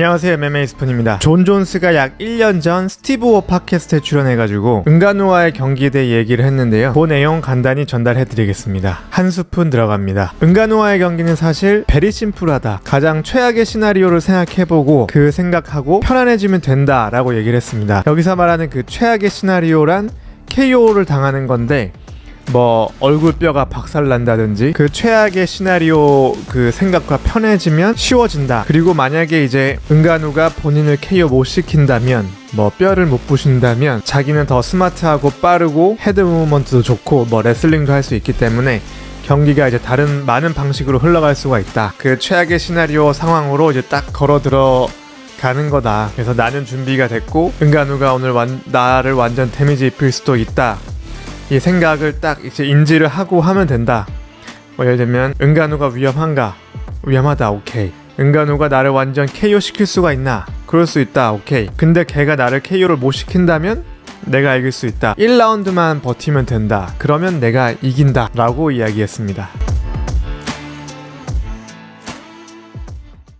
안녕하세요 MMA 스푼입니다. 존 존스가 약 1년 전 스티브 워 팟캐스트에 출연해가지고 은간우와의 경기에 대해 얘기를 했는데요. 그 내용 간단히 전달해드리겠습니다. 한 스푼 들어갑니다. 은간우와의 경기는 사실 베리 심플하다. 가장 최악의 시나리오를 생각해보고 그 생각하고 편안해지면 된다라고 얘기를 했습니다. 여기서 말하는 그 최악의 시나리오란 KO를 당하는 건데 뭐 얼굴뼈가 박살난다든지 그 최악의 시나리오 그 생각과 편해지면 쉬워진다. 그리고 만약에 이제 은간우가 본인을 KO 못 시킨다면 뭐 뼈를 못 부신다면 자기는 더 스마트하고 빠르고 헤드 무브먼트도 좋고 뭐 레슬링도 할 수 있기 때문에 경기가 이제 다른 많은 방식으로 흘러갈 수가 있다. 그 최악의 시나리오 상황으로 이제 딱 걸어 들어 가는 거다. 그래서 나는 준비가 됐고 은간우가 오늘 완, 나를 완전 데미지 입힐 수도 있다. 이 생각을 딱 이제 인지를 하고 하면 된다. 뭐 예를 들면 은간우가 위험한가? 위험하다. 오케이. 은간우가 나를 완전 KO 시킬 수가 있나? 그럴 수 있다. 오케이. 근데 걔가 나를 KO를 못 시킨다면 내가 이길 수 있다. 1라운드만 버티면 된다. 그러면 내가 이긴다. 라고 이야기했습니다.